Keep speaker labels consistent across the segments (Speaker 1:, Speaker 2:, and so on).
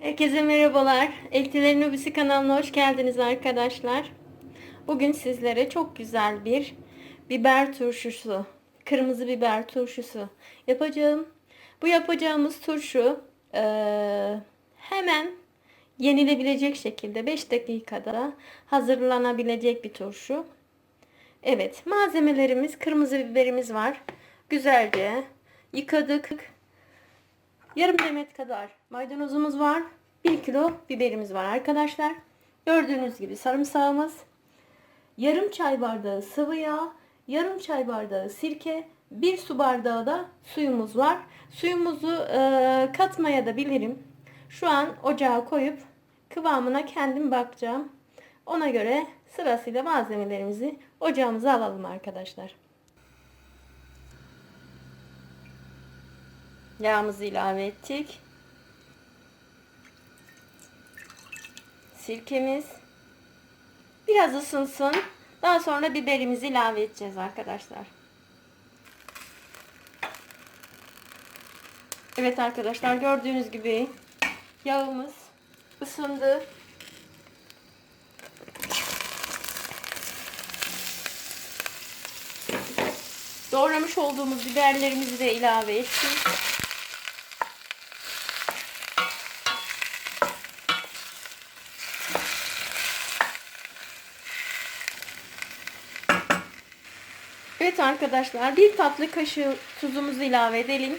Speaker 1: Herkese merhabalar. Eltilerin Hobisi kanalına hoş geldiniz arkadaşlar. Bugün sizlere çok güzel bir biber turşusu, kırmızı biber turşusu yapacağım. Bu yapacağımız turşu eee, hemen yenilebilecek şekilde 5 dakikada hazırlanabilecek bir turşu. Evet, malzemelerimiz kırmızı biberimiz var. Güzelce yıkadık. Yarım demet kadar maydanozumuz var. 1 kilo biberimiz var arkadaşlar. Gördüğünüz gibi sarımsağımız. Yarım çay bardağı sıvı yağ. Yarım çay bardağı sirke. 1 su bardağı da suyumuz var. Suyumuzu e, katmaya da bilirim. Şu an ocağa koyup kıvamına kendim bakacağım. Ona göre sırasıyla malzemelerimizi ocağımıza alalım arkadaşlar. Yağımızı ilave ettik. Sirkemiz. Biraz ısınsın. Daha sonra biberimizi ilave edeceğiz arkadaşlar. Evet arkadaşlar gördüğünüz gibi yağımız ısındı. Doğramış olduğumuz biberlerimizi de ilave ettik. Evet arkadaşlar bir tatlı kaşığı tuzumuzu ilave edelim.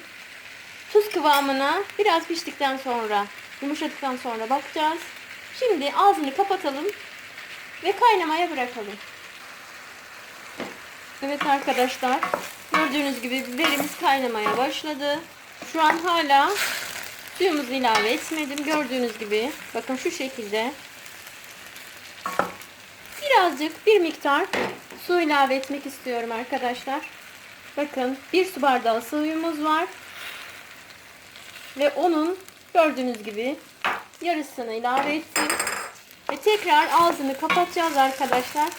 Speaker 1: Tuz kıvamına biraz piştikten sonra yumuşadıktan sonra bakacağız. Şimdi ağzını kapatalım ve kaynamaya bırakalım. Evet arkadaşlar gördüğünüz gibi biberimiz kaynamaya başladı. Şu an hala suyumuzu ilave etmedim. Gördüğünüz gibi bakın şu şekilde birazcık bir miktar su ilave etmek istiyorum arkadaşlar. Bakın bir su bardağı suyumuz var. Ve onun gördüğünüz gibi yarısını ilave ettim. Ve tekrar ağzını kapatacağız arkadaşlar.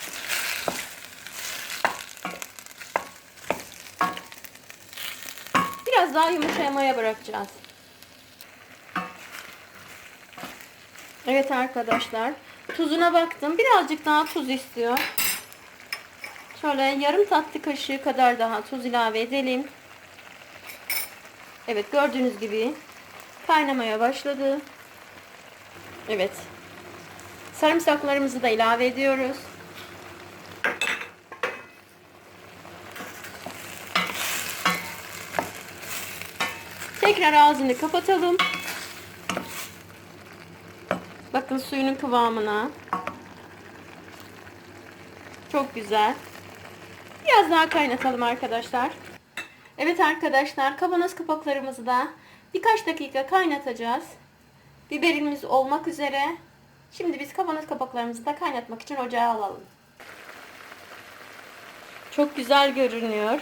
Speaker 1: Biraz daha yumuşamaya bırakacağız. Evet arkadaşlar. Tuzuna baktım. Birazcık daha tuz istiyor. Şöyle yarım tatlı kaşığı kadar daha tuz ilave edelim. Evet gördüğünüz gibi kaynamaya başladı. Evet. Sarımsaklarımızı da ilave ediyoruz. Tekrar ağzını kapatalım. Bakın suyunun kıvamına. Çok güzel. Biraz daha kaynatalım arkadaşlar. Evet arkadaşlar kavanoz kapaklarımızı da birkaç dakika kaynatacağız. Biberimiz olmak üzere. Şimdi biz kavanoz kapaklarımızı da kaynatmak için ocağa alalım. Çok güzel görünüyor.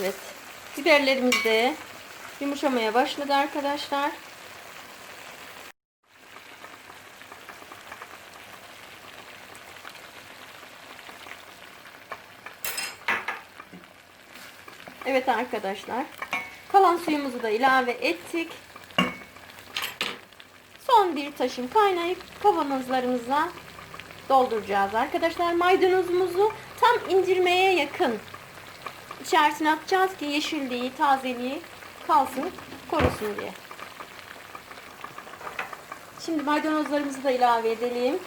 Speaker 1: Evet. Biberlerimiz de yumuşamaya başladı arkadaşlar. Evet arkadaşlar. Kalan suyumuzu da ilave ettik. Son bir taşım kaynayıp kavanozlarımıza dolduracağız arkadaşlar. Maydanozumuzu tam indirmeye yakın içerisine atacağız ki yeşilliği, tazeliği kalsın, korusun diye. Şimdi maydanozlarımızı da ilave edelim.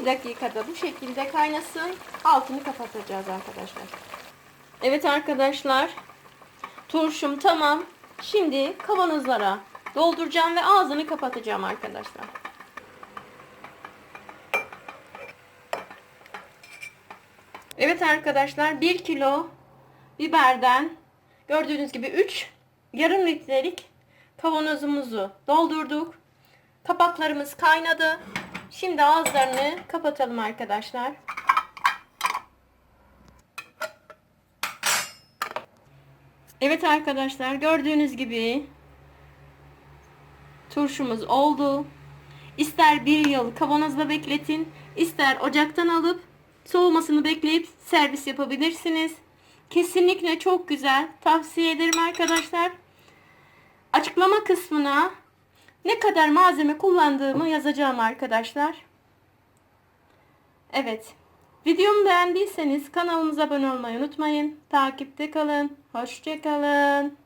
Speaker 1: Bir dakikada bu şekilde kaynasın. Altını kapatacağız arkadaşlar. Evet arkadaşlar. Turşum tamam. Şimdi kavanozlara dolduracağım ve ağzını kapatacağım arkadaşlar. Evet arkadaşlar 1 kilo biberden gördüğünüz gibi 3 yarım litrelik kavanozumuzu doldurduk. Kapaklarımız kaynadı. Şimdi ağızlarını kapatalım arkadaşlar. Evet arkadaşlar gördüğünüz gibi turşumuz oldu. İster bir yıl kavanozda bekletin, ister ocaktan alıp soğumasını bekleyip servis yapabilirsiniz. Kesinlikle çok güzel. Tavsiye ederim arkadaşlar. Açıklama kısmına ne kadar malzeme kullandığımı yazacağım arkadaşlar. Evet. Videomu beğendiyseniz kanalımıza abone olmayı unutmayın. Takipte kalın. Hoşçakalın.